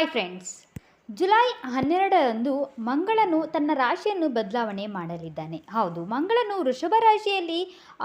Hi friends July ಹನ್ನೆರಡರಂದು ಮಂಗಳನು ತನ್ನ ರಾಶಿಯನ್ನು ಬದಲಾವಣೆ ಮಾಡಲಿದ್ದಾನೆ. ಹೌದು, ಮಂಗಳನು ವೃಷಭ ರಾಶಿಯಲ್ಲಿ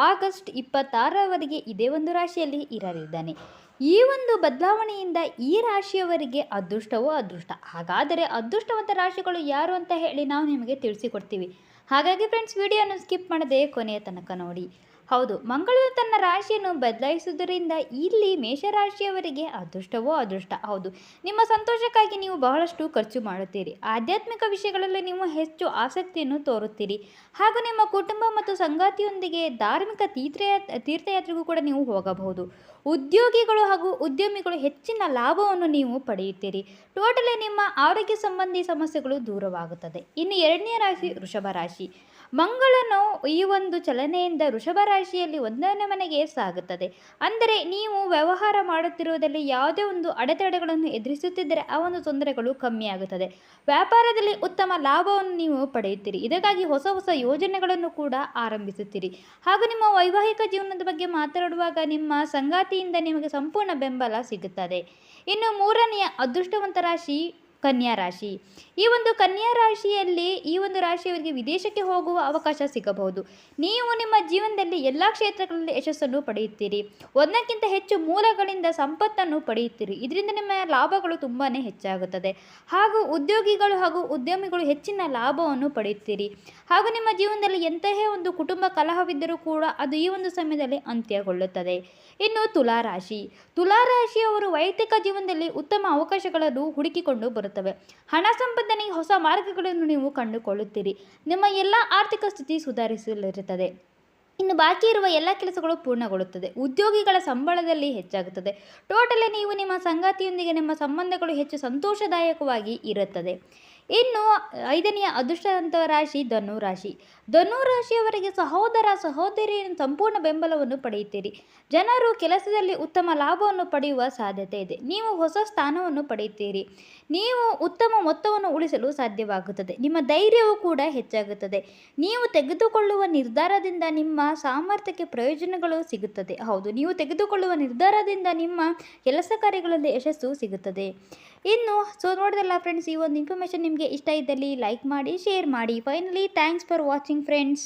ಆಗಸ್ಟ್ ಇಪ್ಪತ್ತಾರರವರೆಗೆ ಇದೇ ಒಂದು ರಾಶಿಯಲ್ಲಿ ಇರಲಿದ್ದಾನೆ. ಈ ಒಂದು ಬದಲಾವಣೆಯಿಂದ ಈ ರಾಶಿಯವರಿಗೆ ಅದೃಷ್ಟವೋ ಅದೃಷ್ಟ. ಹಾಗಾದರೆ ಅದೃಷ್ಟವಂತ ರಾಶಿಗಳು ಯಾರು ಅಂತ ಹೇಳಿ ನಾವು ನಿಮಗೆ ತಿಳಿಸಿಕೊಡ್ತೀವಿ. ಹಾಗಾಗಿ ಫ್ರೆಂಡ್ಸ್ ವಿಡಿಯೋನ ಸ್ಕಿಪ್ ಮಾಡದೆ ಕೊನೆಯ ತನಕ ನೋಡಿ. ಹೌದು ಮಂಗಳನು ತನ್ನ ರಾಶಿಯನ್ನು ಬದಲಾಯಿಸುವುದರಿಂದ ಇಲ್ಲಿ ಮೇಷರಾಶಿಯವರಿಗೆ ಅದೃಷ್ಟವೋ ಅದೃಷ್ಟ. ಹೌದು, ನಿಮ್ಮ ಸಂತೋಷಕ್ಕಾಗಿ ನೀವು ಬಹಳಷ್ಟು ಖರ್ಚು ಮಾಡುತ್ತೀರಿ. ಆಧ್ಯಾತ್ಮಿಕ ವಿಷಯಗಳಲ್ಲಿ ನೀವು ಹೆಚ್ಚು ಆಸಕ್ತಿಯನ್ನು ತೋರುತ್ತೀರಿ. ಹಾಗೂ ನಿಮ್ಮ ಕುಟುಂಬ ಮತ್ತು ಸಂಗಾತಿಯೊಂದಿಗೆ ಧಾರ್ಮಿಕ ತೀರ್ಥಯಾತ್ ತೀರ್ಥಯಾತ್ರೆಗೂ ಕೂಡ ನೀವು ಹೋಗಬಹುದು. ಉದ್ಯೋಗಿಗಳು ಹಾಗೂ ಉದ್ಯಮಿಗಳು ಹೆಚ್ಚಿನ ಲಾಭವನ್ನು ನೀವು ಪಡೆಯುತ್ತೀರಿ. ಟೋಟಲಿ ನಿಮ್ಮ ಆರೋಗ್ಯ ಸಂಬಂಧಿ ಸಮಸ್ಯೆಗಳು ದೂರವಾಗುತ್ತದೆ. ಇನ್ನು ಎರಡನೇ ರಾಶಿ ವೃಷಭ ರಾಶಿ. ಮಂಗಳನು ಈ ಒಂದು ಚಲನೆಯಿಂದ ವೃಷಭ ರಾಶಿಯಲ್ಲಿ ಒಂದನೇ ಮನೆಗೆ ಸಾಗುತ್ತದೆ. ಅಂದರೆ ನೀವು ವ್ಯವಹಾರ ಮಾಡುತ್ತಿರುವುದರಲ್ಲಿ ಯಾವುದೇ ಒಂದು ಅಡೆತಡೆಗಳನ್ನು ಎದುರಿಸುತ್ತಿದ್ದರೆ ಆ ಒಂದು ತೊಂದರೆಗಳು ಕಮ್ಮಿಯಾಗುತ್ತದೆ. ವ್ಯಾಪಾರದಲ್ಲಿ ಉತ್ತಮ ಲಾಭವನ್ನು ನೀವು ಪಡೆಯುತ್ತೀರಿ. ಇದಕ್ಕಾಗಿ ಹೊಸ ಹೊಸ ಯೋಜನೆಗಳನ್ನು ಕೂಡ ಆರಂಭಿಸುತ್ತೀರಿ. ಹಾಗೂ ನಿಮ್ಮ ವೈವಾಹಿಕ ಜೀವನದ ಬಗ್ಗೆ ಮಾತನಾಡುವಾಗ ನಿಮ್ಮ ಸಂಗಾತಿಯಿಂದ ನಿಮಗೆ ಸಂಪೂರ್ಣ ಬೆಂಬಲ ಸಿಗುತ್ತದೆ. ಇನ್ನು ಮೂರನೆಯ ಅದೃಷ್ಟವಂತ ರಾಶಿ ಕನ್ಯಾ ರಾಶಿ. ಈ ಒಂದು ಕನ್ಯಾ ರಾಶಿಯಲ್ಲಿ ಈ ಒಂದು ರಾಶಿಯವರಿಗೆ ವಿದೇಶಕ್ಕೆ ಹೋಗುವ ಅವಕಾಶ ಸಿಗಬಹುದು. ನೀವು ನಿಮ್ಮ ಜೀವನದಲ್ಲಿ ಎಲ್ಲ ಕ್ಷೇತ್ರಗಳಲ್ಲಿ ಯಶಸ್ಸನ್ನು ಪಡೆಯುತ್ತೀರಿ. ಒಂದಕ್ಕಿಂತ ಹೆಚ್ಚು ಮೂಲಗಳಿಂದ ಸಂಪತ್ತನ್ನು ಪಡೆಯುತ್ತೀರಿ. ಇದರಿಂದ ನಿಮ್ಮ ಲಾಭಗಳು ತುಂಬಾ ಹೆಚ್ಚಾಗುತ್ತದೆ. ಹಾಗೂ ಉದ್ಯೋಗಿಗಳು ಹಾಗೂ ಉದ್ಯಮಿಗಳು ಹೆಚ್ಚಿನ ಲಾಭವನ್ನು ಪಡೆಯುತ್ತೀರಿ. ಹಾಗೂ ನಿಮ್ಮ ಜೀವನದಲ್ಲಿ ಎಂತಹ ಒಂದು ಕುಟುಂಬ ಕಲಹವಿದ್ದರೂ ಕೂಡ ಅದು ಈ ಒಂದು ಸಮಯದಲ್ಲಿ ಅಂತ್ಯಗೊಳ್ಳುತ್ತದೆ. ಇನ್ನು ತುಲಾರಾಶಿ ತುಲಾರಾಶಿಯವರು ವೈಯಕ್ತಿಕ ಜೀವನದಲ್ಲಿ ಉತ್ತಮ ಅವಕಾಶಗಳನ್ನು ಹುಡುಕಿಕೊಂಡು ಬರುತ್ತವೆ. ಹಣ ಸಂಪಾದನೆಗೆ ಹೊಸ ಮಾರ್ಗಗಳನ್ನು ನೀವು ಕಂಡುಕೊಳ್ಳುತ್ತೀರಿ. ನಿಮ್ಮ ಎಲ್ಲ ಆರ್ಥಿಕ ಸ್ಥಿತಿ ಸುಧಾರಿಸಲಿರುತ್ತದೆ. ಇನ್ನು ಬಾಕಿ ಇರುವ ಎಲ್ಲ ಕೆಲಸಗಳು ಪೂರ್ಣಗೊಳ್ಳುತ್ತದೆ. ಉದ್ಯೋಗಿಗಳ ಸಂಬಳದಲ್ಲಿ ಹೆಚ್ಚಾಗುತ್ತದೆ. ಟೋಟಲಿ ನೀವು ನಿಮ್ಮ ಸಂಗಾತಿಯೊಂದಿಗೆ ನಿಮ್ಮ ಸಂಬಂಧಗಳು ಹೆಚ್ಚು ಸಂತೋಷದಾಯಕವಾಗಿ ಇರುತ್ತದೆ. ಇನ್ನು ಐದನೆಯ ಅದೃಷ್ಟವಂತ ರಾಶಿ ಧನು ರಾಶಿ ಧನು ರಾಶಿಯವರಿಗೆ ಸಹೋದರ ಸಹೋದರಿಯ ಸಂಪೂರ್ಣ ಬೆಂಬಲವನ್ನು ಪಡೆಯುತ್ತೀರಿ. ಜನರು ಕೆಲಸದಲ್ಲಿ ಉತ್ತಮ ಲಾಭವನ್ನು ಪಡೆಯುವ ಸಾಧ್ಯತೆ ಇದೆ. ನೀವು ಹೊಸ ಸ್ಥಾನವನ್ನು ಪಡೆಯುತ್ತೀರಿ. ನೀವು ಉತ್ತಮ ಮೊತ್ತವನ್ನು ಉಳಿಸಲು ಸಾಧ್ಯವಾಗುತ್ತದೆ. ನಿಮ್ಮ ಧೈರ್ಯವು ಕೂಡ ಹೆಚ್ಚಾಗುತ್ತದೆ. ನೀವು ತೆಗೆದುಕೊಳ್ಳುವ ನಿರ್ಧಾರದಿಂದ ನಿಮ್ಮ ಸಾಮರ್ಥ್ಯಕ್ಕೆ ಪ್ರಯೋಜನಗಳು ಸಿಗುತ್ತದೆ. ಹೌದು, ನೀವು ತೆಗೆದುಕೊಳ್ಳುವ ನಿರ್ಧಾರದಿಂದ ನಿಮ್ಮ ಕೆಲಸ ಕಾರ್ಯಗಳಲ್ಲಿ ಯಶಸ್ಸು ಸಿಗುತ್ತದೆ. ಇನ್ನು ಸೊ ನೋಡಿದಲ್ಲ ಫ್ರೆಂಡ್ಸ್ ಈ ಒಂದು ಇನ್ಫಾರ್ಮೇಶನ್ ನಿಮಗೆ ಇಷ್ಟ ಇದ್ದಲ್ಲಿ ಲೈಕ್ ಮಾಡಿ ಶೇರ್ ಮಾಡಿ. Finally thanks for watching friends